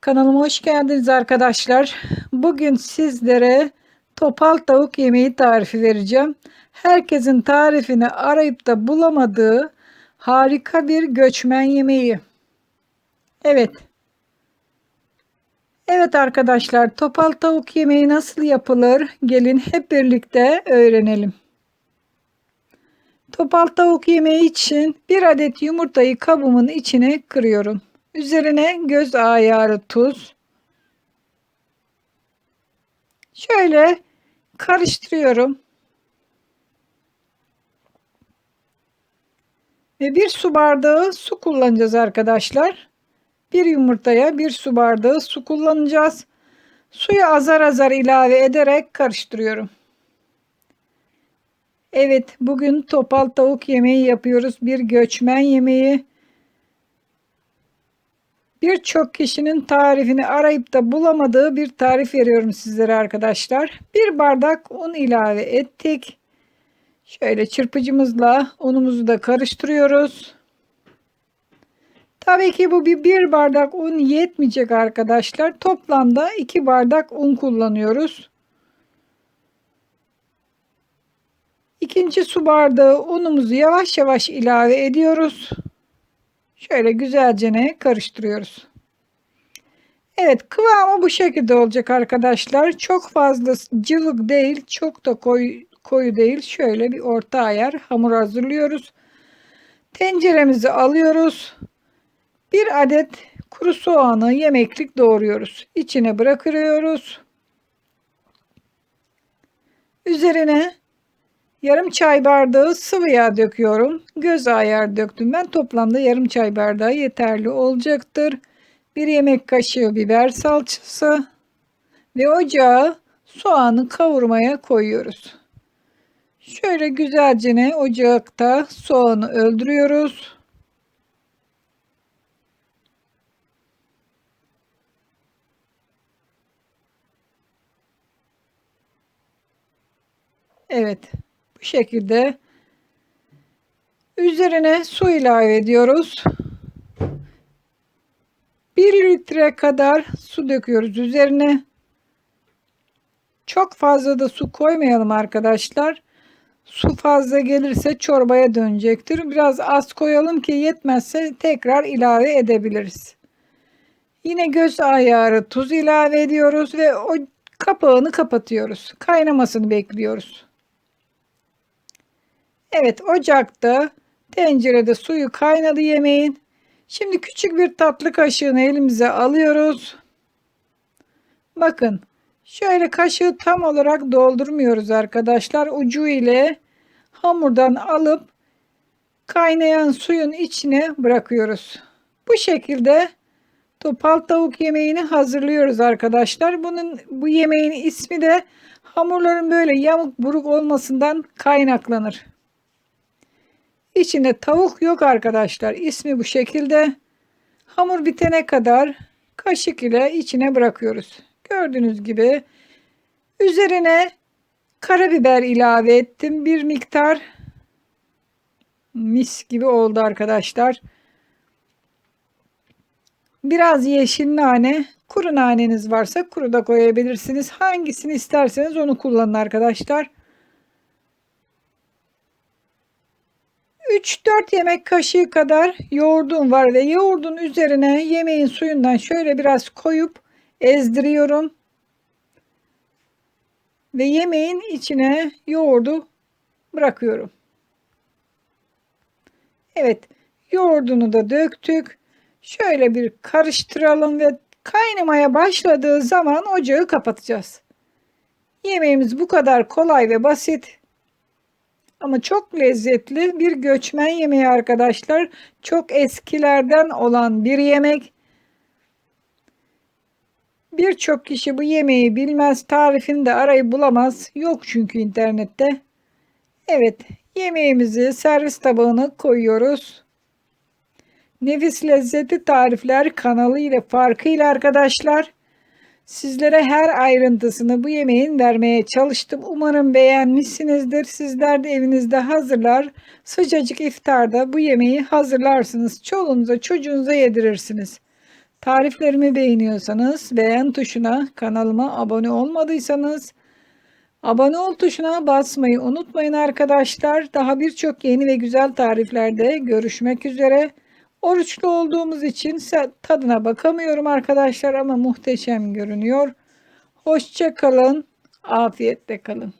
Kanalıma hoş geldiniz arkadaşlar. Bugün sizlere topal tavuk yemeği tarifi vereceğim. Herkesin tarifini arayıp da bulamadığı harika bir göçmen yemeği. Evet. Evet arkadaşlar topal tavuk yemeği nasıl yapılır? Gelin hep birlikte öğrenelim. Topal tavuk yemeği için bir adet yumurtayı kabımın içine kırıyorum. Üzerine göz ayarı tuz. Şöyle karıştırıyorum. Ve bir su bardağı su kullanacağız arkadaşlar. Bir yumurtaya bir su bardağı su kullanacağız. Suyu azar azar ilave ederek karıştırıyorum. Evet bugün topal tavuk yemeği yapıyoruz. Bir göçmen yemeği. Birçok kişinin tarifini arayıp da bulamadığı bir tarif veriyorum sizlere arkadaşlar. Bir bardak un ilave ettik. Şöyle çırpıcımızla unumuzu da karıştırıyoruz. Tabii ki bu bir, bir bardak un yetmeyecek arkadaşlar. Toplamda iki bardak un kullanıyoruz. İkinci su bardağı unumuzu yavaş yavaş ilave ediyoruz. Şöyle güzelce karıştırıyoruz. Evet kıvamı bu şekilde olacak arkadaşlar. Çok fazla cıvık değil. Çok da koyu, koyu değil. Şöyle bir orta ayar hamur hazırlıyoruz. Tenceremizi alıyoruz. Bir adet kuru soğanı yemeklik doğruyoruz. İçine bırakıyoruz. Üzerine Yarım çay bardağı sıvı yağ döküyorum. Göz ayar döktüm ben. Toplamda yarım çay bardağı yeterli olacaktır. Bir yemek kaşığı biber salçası ve ocağa soğanı kavurmaya koyuyoruz. Şöyle güzelce ocakta soğanı öldürüyoruz. Evet. Bu şekilde üzerine su ilave ediyoruz. 1 litre kadar su döküyoruz üzerine. Çok fazla da su koymayalım arkadaşlar. Su fazla gelirse çorbaya dönecektir. Biraz az koyalım ki yetmezse tekrar ilave edebiliriz. Yine göz ayarı tuz ilave ediyoruz ve o kapağını kapatıyoruz. Kaynamasını bekliyoruz. Evet ocakta tencerede suyu kaynadı yemeğin. Şimdi küçük bir tatlı kaşığını elimize alıyoruz. Bakın şöyle kaşığı tam olarak doldurmuyoruz arkadaşlar. Ucu ile hamurdan alıp kaynayan suyun içine bırakıyoruz. Bu şekilde topal tavuk yemeğini hazırlıyoruz arkadaşlar. Bunun bu yemeğin ismi de hamurların böyle yamuk buruk olmasından kaynaklanır. İçinde tavuk yok arkadaşlar. İsmi bu şekilde. Hamur bitene kadar kaşık ile içine bırakıyoruz. Gördüğünüz gibi üzerine karabiber ilave ettim. Bir miktar mis gibi oldu arkadaşlar. Biraz yeşil nane, kuru naneniz varsa kuru da koyabilirsiniz. Hangisini isterseniz onu kullanın arkadaşlar. 3-4 yemek kaşığı kadar yoğurdum var ve yoğurdun üzerine yemeğin suyundan şöyle biraz koyup ezdiriyorum. Ve yemeğin içine yoğurdu bırakıyorum. Evet, yoğurdunu da döktük. Şöyle bir karıştıralım ve kaynamaya başladığı zaman ocağı kapatacağız. Yemeğimiz bu kadar kolay ve basit. Ama çok lezzetli bir göçmen yemeği arkadaşlar. Çok eskilerden olan bir yemek. Birçok kişi bu yemeği bilmez. Tarifini de arayıp bulamaz. Yok çünkü internette. Evet yemeğimizi servis tabağına koyuyoruz. Nefis Lezzeti Tarifler kanalı ile farkıyla arkadaşlar. Sizlere her ayrıntısını bu yemeğin vermeye çalıştım. Umarım beğenmişsinizdir. Sizler de evinizde hazırlar. Sıcacık iftarda bu yemeği hazırlarsınız. Çoluğunuza çocuğunuza yedirirsiniz. Tariflerimi beğeniyorsanız beğen tuşuna, kanalıma abone olmadıysanız abone ol tuşuna basmayı unutmayın arkadaşlar. Daha birçok yeni ve güzel tariflerde görüşmek üzere. Oruçlu olduğumuz için tadına bakamıyorum arkadaşlar ama muhteşem görünüyor. Hoşça kalın. Afiyetle kalın.